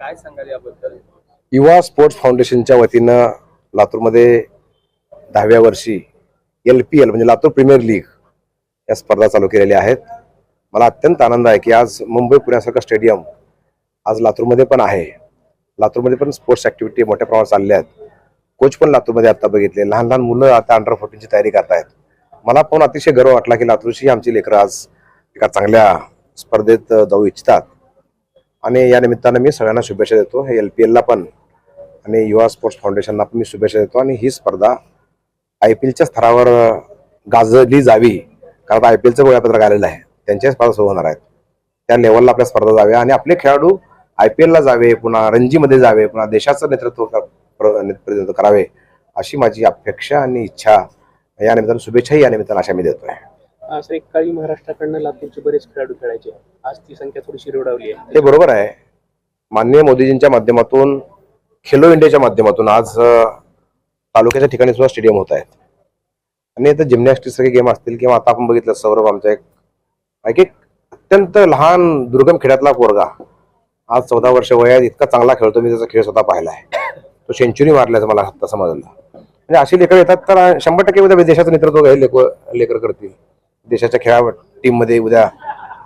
काय सांगाल याबद्दल? युवा स्पोर्ट्स फाउंडेशनच्या वतीनं लातूरमध्ये दहाव्या वर्षी एल पी एल म्हणजे लातूर प्रीमियर लीग या स्पर्धा चालू केलेल्या आहेत. मला अत्यंत आनंद आहे की आज मुंबई पुण्यासारखं स्टेडियम आज लातूरमध्ये पण आहे. लातूरमध्ये पण स्पोर्ट्स ॲक्टिव्हिटी मोठ्या प्रमाणात चालल्या आहेत. कोच पण लातूरमध्ये आता बघितले. लहान लहान मुलं आता अंडर फोर्टीनची तयारी करतायत. मला पण अतिशय गर्व वाटला की लातूरशी आमची लेकरं आज एका चांगल्या स्पर्धेत जाऊ इच्छितात. आणि या निमित्तानं मी सगळ्यांना शुभेच्छा देतो. हे एल पी एलला पण आणि युवा स्पोर्ट्स फाउंडेशनला पण मी शुभेच्छा देतो आणि ही स्पर्धा आय पी एलच्या स्तरावर गाजली जावी. कारण आय पी एलचं वेळापत्रक आलेलं आहे. त्यांच्या स्पर्धा सुरू होणार आहेत. त्या लेवलला आपल्या स्पर्धा जाव्या आणि आपले खेळाडू आय पी एलला जावे पुन्हा रणजीमध्ये जावे पुन्हा देशाचं नेतृत्व कर- प्र- प्रतिनिधित्व करावे अशी माझी अपेक्षा आणि इच्छा. या निमित्तानं शुभेच्छाही या निमित्तानं अशा मी देतोय. असं एक काळी महाराष्ट्राकडनं लातूरचे बरेच खेळाडू खेळायचे. आज ती संख्या थोडीशी रोडावली आहे. ते बरोबर आहे. माननीय मोदीजींच्या माध्यमातून खेलो इंडियाच्या माध्यमातून आज तालुक्याच्या ठिकाणी सुद्धा स्टेडियम होत आहेत. आणि आता जिमनॅस्टिक सगळे गेम असतील किंवा आता आपण बघितलं सौरभ आमचा एक एक एक अत्यंत लहान दुर्गम खेड्यातला पोरगा. आज चौदा वर्ष वयात इतका चांगला खेळतो मी त्याचा खेळ स्वतः पाहिला आहे. तो सेंचुरी मारल्याचं मला आता समजलं. म्हणजे अशी लेकर येतात तर शंभर टक्के देशाचं नेतृत्व हे लेकर लेकर करतील. देशाच्या खेळा टीममध्ये उद्या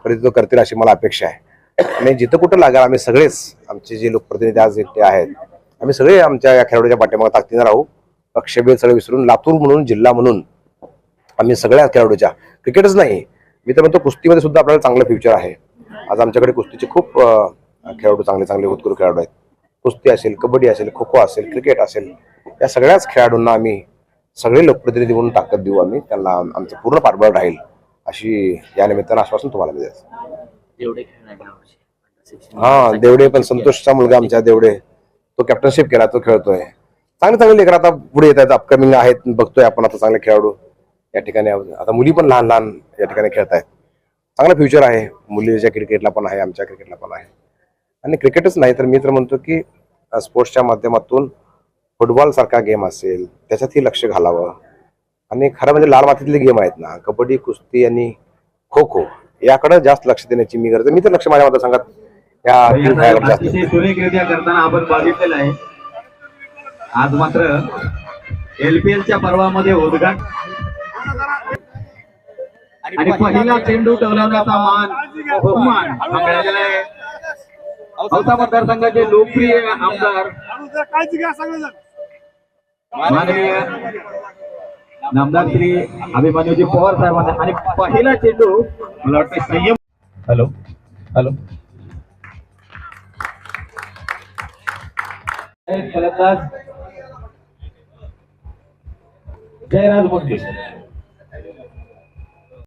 प्रतिनिधित्व करतील अशी मला अपेक्षा आहे. आणि जिथं कुठं लागेल आम्ही सगळेच आमचे जे लोकप्रतिनिधी आज एकटे आहेत आम्ही सगळे आमच्या या खेळाडूच्या पाठीमागे ताकदीनं राहू. पक्षभेद सगळे विसरून लातूर म्हणून जिल्हा म्हणून आम्ही सगळ्या खेळाडूच्या क्रिकेटच नाही. मी तर म्हणतो कुस्तीमध्ये सुद्धा आपल्याला चांगलं फ्युचर आहे. आज आमच्याकडे कुस्तीचे खूप खेळाडू चांगले चांगले उत्कृष्ट खेळाडू आहेत. कुस्ती असेल कबड्डी असेल खो खो असेल क्रिकेट असेल या सगळ्याच खेळाडूंना आम्ही सगळे लोकप्रतिनिधी म्हणून ताकद देऊ आम्ही. त्यांना आमचं पूर्ण पाठबळ राहील अशी या निमित्तानं आश्वासन तुम्हाला मिळेल हा देवडे पण संतोषचा मुलगा आमच्या देवडे. तो कॅप्टनशिप केला तो खेळतोय. चांगले चांगले लेकर आता पुढे येत आहेत अपकमिंग आहेत बघतोय आपण आता चांगले खेळाडू. या ठिकाणी आता मुली पण लहान लहान या ठिकाणी खेळत आहेत. चांगलं फ्युचर आहे. मुलीच्या क्रिकेटला पण आहे आमच्या क्रिकेटला पण आहे. आणि क्रिकेटच नाही तर मी तर म्हणतो की स्पोर्ट्सच्या माध्यमातून फुटबॉल सारखा गेम असेल त्याच्यातही लक्ष घालावं. आणि खरं म्हणजे लाल मातीतले गेम आहेत ना कबड्डी कुस्ती आणि खो खो याकडे जास्त लक्ष देण्याची मी गरज मी तर लक्ष माझ्या मतदारसंघात या करताना आपण बघितलेलं आहे. आज मात्र एलपीएलच्या पर्वामध्ये उद्घाटन आणि पहिला चेंडू टवलावण्याचा मान. बहुमान मिळालेला आहे औसा मतदारसंघाचे लोकप्रिय आमदार माननीय नामदार श्री अभिमन्यूजी पवार साहेबांना आणि पहिला चेंडू मला वाटतं संयम हॅलो. हॅलो. फलंदाज जयराज मुंडे.